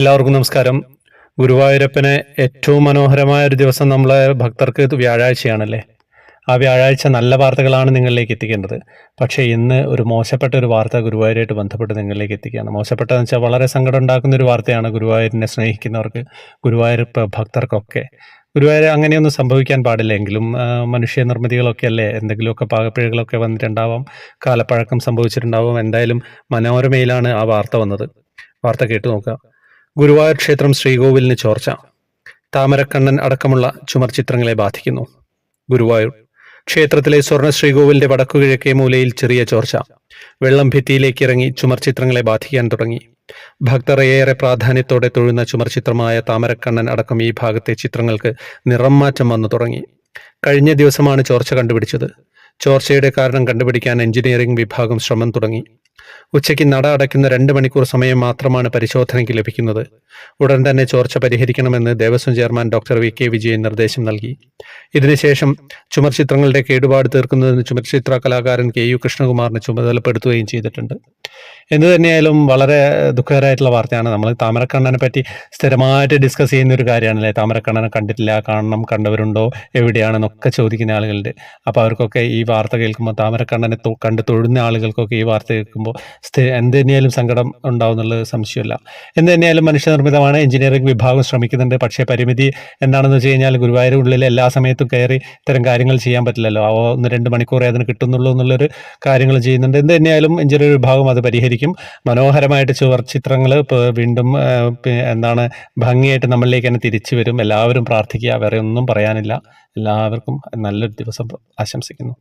എല്ലാവർക്കും നമസ്കാരം. ഗുരുവായൂരപ്പനെ ഏറ്റവും മനോഹരമായ ഒരു ദിവസം നമ്മളെ ഭക്തർക്ക് വ്യാഴാഴ്ചയാണല്ലേ? ആ വ്യാഴാഴ്ച നല്ല വാർത്തകളാണ് നിങ്ങളിലേക്ക് എത്തിക്കേണ്ടത്. പക്ഷേ ഇന്ന് ഒരു മോശപ്പെട്ട ഒരു വാർത്ത ഗുരുവായൂരായിട്ട് ബന്ധപ്പെട്ട് നിങ്ങളിലേക്ക് എത്തിക്കുകയാണ്. മോശപ്പെട്ടതെന്ന് വെച്ചാൽ വളരെ സങ്കടം ഉണ്ടാക്കുന്ന ഒരു വാർത്തയാണ് ഗുരുവായൂരിനെ സ്നേഹിക്കുന്നവർക്ക് ഗുരുവായൂർ ഭക്തർക്കൊക്കെ. ഗുരുവായൂർ അങ്ങനെയൊന്നും സംഭവിക്കാൻ പാടില്ല. എങ്കിലും മനുഷ്യ നിർമ്മിതികളൊക്കെ അല്ലേ? എന്തെങ്കിലുമൊക്കെ പാകപ്പിഴകളൊക്കെ വന്നിട്ടുണ്ടാവാം. കാലപ്പഴക്കം സംഭവിച്ചിട്ടുണ്ടാവാം. എന്തായാലും മനോരമയിലാണ് ആ വാർത്ത വന്നത്. വാർത്ത കേട്ടു നോക്കുക. ഗുരുവായൂർ ക്ഷേത്രം ശ്രീകോവിലിന് ചോർച്ച. താമരക്കണ്ണൻ അടക്കമുള്ള ചുമർ ചിത്രങ്ങളെ ബാധിക്കുന്നു. ഗുരുവായൂർ. ക്ഷേത്രത്തിലെ സ്വർണ ശ്രീകോവിലിന്റെ വടക്കുകിഴക്കേ മൂലയിൽ ചെറിയ ചോർച്ച. വെള്ളം ഭിത്തിയിലേക്ക് ഇറങ്ങി ചുമർ ചിത്രങ്ങളെ ബാധിക്കാൻ തുടങ്ങി. ഭക്തർ ഏറെ പ്രാധാന്യത്തോടെ തൊഴുന്ന ചുമർ ചിത്രമായ താമരക്കണ്ണൻ അടക്കം ഈ ഭാഗത്തെ ചിത്രങ്ങൾക്ക് നിറം മാറ്റം വന്നു തുടങ്ങി. കഴിഞ്ഞ ദിവസമാണ് ചോർച്ച കണ്ടുപിടിച്ചത്. ചോർച്ചയുടെ കാരണം കണ്ടുപിടിക്കാൻ എഞ്ചിനീയറിംഗ് വിഭാഗം ശ്രമം തുടങ്ങി. ഉച്ചയ്ക്ക് നട അടയ്ക്കുന്ന രണ്ട് മണിക്കൂർ സമയം മാത്രമാണ് പരിശോധനയ്ക്ക് ലഭിക്കുന്നത്. ഉടൻ തന്നെ ചോർച്ച പരിഹരിക്കണമെന്ന് Devaswom chairman doctor V K Vijayan നിർദ്ദേശം നൽകി. ഇതിനുശേഷം ചുമർ ചിത്രങ്ങളുടെ കേടുപാട് തീർക്കുന്നതിന് ചുമർചിത്ര കലാകാരൻ കെ യു കൃഷ്ണകുമാറിനെ ചുമതലപ്പെടുത്തുകയും ചെയ്തിട്ടുണ്ട്. എന്ന് തന്നെയായാലും വളരെ ദുഃഖകരമായിട്ടുള്ള വാർത്തയാണ്. നമ്മൾ താമരക്കണ്ണനെ പറ്റി സ്ഥിരമായിട്ട് ഡിസ്കസ് ചെയ്യുന്ന ഒരു കാര്യമാണല്ലേ? താമരക്കണ്ണനെ കണ്ടിട്ടില്ല. കാണണം കണ്ടവരുണ്ടോ? എവിടെയാണെന്നൊക്കെ ചോദിക്കുന്ന ആളുകളുണ്ട്. അപ്പോൾ അവർക്കൊക്കെ ഈ വാർത്ത കേൾക്കുമ്പോൾ താമരക്കണ്ണനെ കണ്ട് തൊഴുന്ന ആളുകൾക്കൊക്കെ ഈ വാർത്ത കേൾക്കുമ്പോൾ എന്ത് തന്നെയാലും സങ്കടം ഉണ്ടാവും എന്നുള്ളത് സംശയമില്ല. എന്ത് തന്നെയാലും മനുഷ്യനിർമ്മിതമാണ്. എഞ്ചിനീയറിംഗ് വിഭാഗം ശ്രമിക്കുന്നുണ്ട്. പക്ഷേ പരിമിതി എന്താണെന്ന് വെച്ച് കഴിഞ്ഞാൽ ഗുരുവായൂർ ഉള്ളിൽ എല്ലാ സമയത്തും കയറി ഇത്തരം കാര്യങ്ങൾ ചെയ്യാൻ പറ്റില്ലല്ലോ. ഒന്ന് രണ്ട് മണിക്കൂറേ അതിന് കിട്ടുന്നുള്ളൂ എന്നുള്ളൊരു കാര്യങ്ങൾ ചെയ്യുന്നുണ്ട്. എന്ത് തന്നെയായാലും എഞ്ചിനീയറിംഗ് വിഭാഗം അത് പരിഹരിക്കും. മനോഹരമായിട്ട് ചുവർ ചിത്രങ്ങൾ വീണ്ടും എന്താണ് ഭംഗിയായിട്ട് നമ്മളിലേക്ക് തന്നെ തിരിച്ചു വരും. എല്ലാവരും പ്രാർത്ഥിക്കുക. വേറെ ഒന്നും പറയാനില്ല. എല്ലാവർക്കും നല്ലൊരു ദിവസം ആശംസിക്കുന്നു.